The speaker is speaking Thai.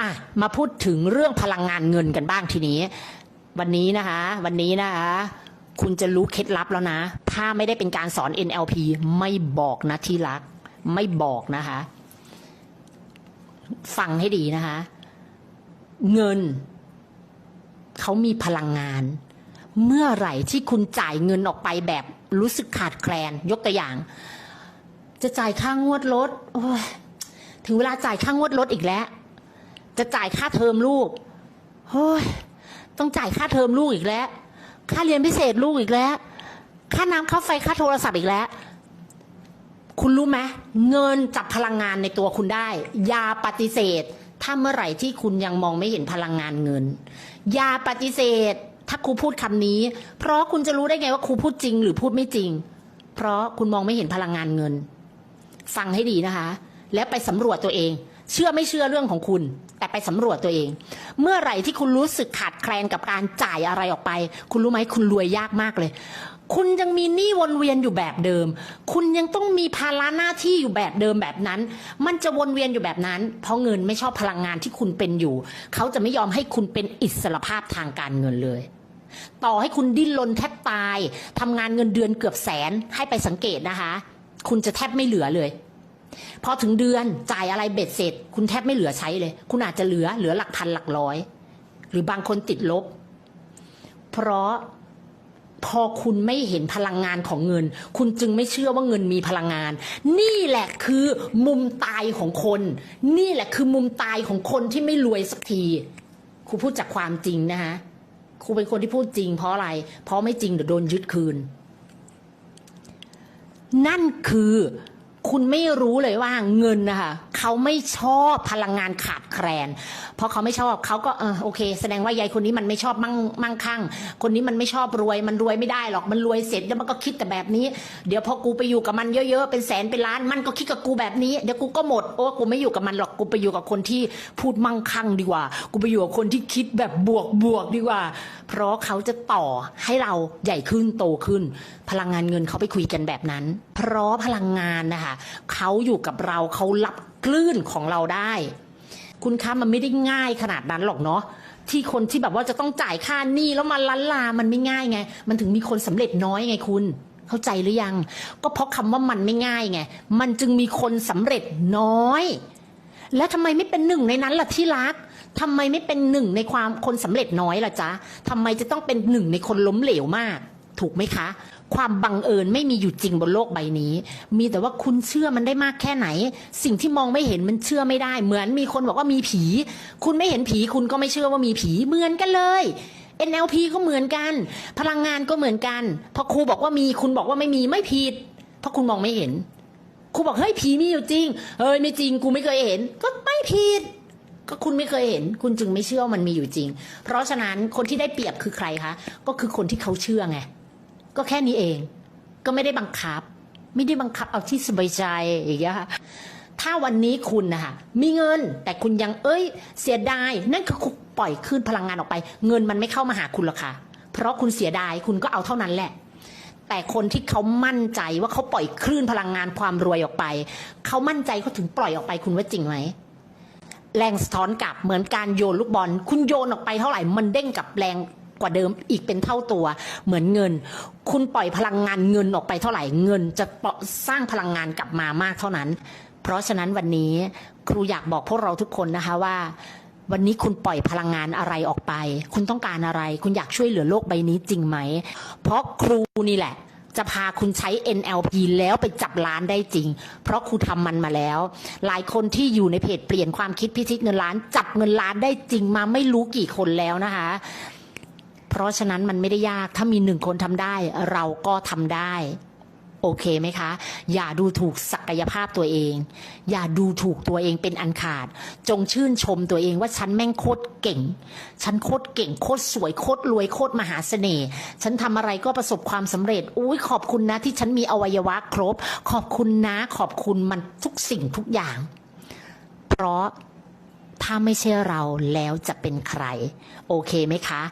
อะมาพูดถึงเรื่องพลังงานเงินกันบ้างทีนี้ วันนี้นะคะ วันนี้นะคะคุณจะรู้เคล็ดลับแล้วนะ ถ้าไม่ได้เป็นการสอน NLP ไม่บอกนะที่รัก ไม่บอกนะคะ ฟังให้ดีนะคะ เงิน เขามีพลังงาน เมื่อไหร่ที่คุณจ่ายเงินออกไปแบบรู้สึกขาดแคลน ยกตัวอย่าง จะจ่ายค่างวดรถโอ้ยถึงเวลาจ่ายค่างวดรถอีกแล้ว จะจ่ายค่าเทอมลูกโอ้ยต้องจ่ายค่าเทอมลูกอีกแล้ว ค่าเรียนพิเศษลูกอีกแล้ว ค่าน้ำค่าไฟค่าโทรศัพท์อีกแล้ว คุณรู้ไหมเงินจับพลังงานในตัวคุณได้อย่าปฏิเสธ ถ้าเมื่อไหร่ที่คุณยังมองไม่เห็นพลังงานเงินอย่าปฏิเสธ ถ้าครูพูดคำนี้ เพราะคุณจะรู้ได้ไงว่าครูพูดจริงหรือพูดไม่จริง เพราะคุณมองไม่เห็นพลังงานเงิน ฟังให้ดีนะคะ และไปสำรวจตัวเอง เชื่อไม่เชื่อเรื่องของคุณ แต่ไปสำรวจตัวเอง เมื่อไหร่ที่คุณรู้สึกขาดแคลนกับการจ่ายอะไรออกไป คุณรู้ไหมคุณรวยยากมากเลย คุณยังมีหนี้วนเวียนอยู่แบบเดิม คุณยังต้องมีภาระหน้าที่อยู่แบบเดิมแบบนั้น มันจะวนเวียนอยู่แบบนั้น เพราะเงินไม่ชอบพลังงานที่คุณเป็นอยู่ เขาจะไม่ยอมให้คุณเป็นอิสรภาพทางการเงินเลยต่อให้คุณดิ้นรนแทบตายทำงานเงินเดือนเกือบแสนให้ไปสังเกตนะคะ คุณจะแทบไม่เหลือเลย พอถึงเดือนจ่ายอะไรเบ็ดเสร็จ คุณแทบไม่เหลือใช้เลย คุณอาจจะเหลือเหลือหลักพันหลักร้อย หรือบางคนติดลบ เพราะพอคุณไม่เห็นพลังงานของเงิน คุณจึงไม่เชื่อว่าเงินมีพลังงาน นี่แหละคือมุมตายของคน นี่แหละคือมุมตายของคนที่ไม่รวยสักทีครูพูดจากความจริงนะคะครูเป็นคนที่พูดจริงเพราะอะไร เพราะไม่จริงเดี๋ยวโดนยึดคืน นั่นคือ คุณไม่รู้เลยว่าเงินนะคะเขาไม่ชอบพลังงานขาดแคลน เพราะเขาไม่ชอบเขาก็เออโอเค แสดงว่ายายคนนี้มันไม่ชอบมั่งมั่งคั่ง คนนี้มันไม่ชอบรวย มันรวยไม่ได้หรอกมันรวยเสร็จแล้วมันก็คิดแต่แบบนี้ เดี๋ยวพอกูไปอยู่กับมันเยอะๆเป็นแสนเป็นล้านมันก็คิดกับกูแบบนี้เดี๋ยวกูก็หมดโอ้กูไม่อยู่กับมันหรอกกูไปอยู่กับคนที่พูดมั่งคั่งดีกว่า กูไปอยู่กับคนที่คิดแบบบวกบวกดีกว่า เพราะเขาจะต่อให้เราใหญ่ขึ้นโตขึ้น พลังงานเงินเขาไปคุยกันแบบนั้น เพราะพลังงานนะคะเขาอยู่กับเราเขารับคลื่นของเราได้ คุณคะมันไม่ได้ง่ายขนาดนั้นหรอกเนาะที่คนที่แบบว่าจะต้องจ่ายค่าหนี้แล้วมาล้านลา มันไม่ง่ายไง มันถึงมีคนสำเร็จน้อยไงคุณเข้าใจหรือยัง ก็เพราะคำว่ามันไม่ง่ายไง มันจึงมีคนสำเร็จน้อย แล้วทำไมไม่เป็นหนึ่งในนั้นล่ะที่รักทำไมไม่เป็นหนึ่งในความคนสำเร็จน้อยล่ะจ๊ะทำไมจะต้องเป็นหนึ่งในคนล้มเหลวมาก ถูกไหมคะ ความบังเอิญไม่มีอยู่จริงบนโลกใบนี้ มีแต่ว่าคุณเชื่อมันได้มากแค่ไหน สิ่งที่มองไม่เห็นมันเชื่อไม่ได้ เหมือนมีคนบอกว่ามีผี คุณไม่เห็นผีคุณก็ไม่เชื่อว่ามีผีเหมือนกันเลย NLP ก็เหมือนกัน พลังงานก็เหมือนกันพอครูบอกว่ามีคุณบอกว่าไม่มีไม่ผิด เพราะคุณมองไม่เห็นครูบอกเฮ้ยผีมีอยู่จริงเฮ้ยไม่จริงกูไม่เคยเห็น ก็ไม่ผิดก็คุณไม่เคยเห็น คุณจึงไม่เชื่อว่ามันมีอยู่จริง เพราะฉะนั้นคนที่ได้เปรียบคือใครคะ ก็คือคนที่เขาเชื่อไง ก็แค่นี้เอง ก็ไม่ได้บังคับ ไม่ได้บังคับเอาที่สบายใจอย่างเงี้ยค่ะถ้าวันนี้คุณนะคะมีเงินแต่คุณยังเอ้ย เสียดาย นั่นคือคุณปล่อยคลื่นพลังงานออกไป เงินมันไม่เข้ามาหาคุณหรอกค่ะ เพราะคุณเสียดายคุณก็เอาเท่านั้นแหละ แต่คนที่เขามั่นใจว่าเขาปล่อยคลื่นพลังงานความรวยออกไป เขามั่นใจเขาถึงปล่อยออกไปคุณว่าจริงไหมแรงสะท้อนกลับเหมือนการโยนลูกบอล คุณโยนออกไปเท่าไหร่มันเด้งกลับแรง กว่าเดิมอีกเป็นเท่าตัว เหมือนเงิน คุณปล่อยพลังงานเงินออกไปเท่าไหร่เงิน จะสร้างพลังงานกลับมามากเท่านั้น เพราะฉะนั้นวันนี้ครูอยากบอกพวกเราทุกคนนะคะว่าวันนี้คุณปล่อยพลังงานอะไรออกไป คุณต้องการอะไร คุณอยากช่วยเหลือโลกใบนี้จริงไหม เพราะครูนี่แหละ จะพาคุณใช้ NLP แล้วไปจับล้านได้จริง เพราะครูทำมันมาแล้ว หลายคนที่อยู่ในเพจเปลี่ยนความคิดพิชิตเงินล้าน จับเงินล้านได้จริงมาไม่รู้กี่คนแล้วนะคะ ราะฉะนั้นมันไม่ได้ยากถ้ามีหนึ่งคนทำได้ เราก็ทำได้ โอเคไหมคะ อย่าดูถูกศักยภาพตัวเอง อย่าดูถูกตัวเองเป็นอันขาด จงชื่นชมตัวเองว่าฉันแม่งโคตรเก่ง ฉันโคตรเก่งโคตรสวยโคตรรวยโคตรมหาเสน่ห์ ฉันทำอะไรก็ประสบความสำเร็จ อุ้ยขอบคุณนะที่ฉันมีอวัยวะครบ ขอบคุณนะขอบคุณมันทุกสิ่งทุกอย่าง เพราะถ้าไม่ใช่เราแล้วจะเป็นใคร โอเคไหมคะ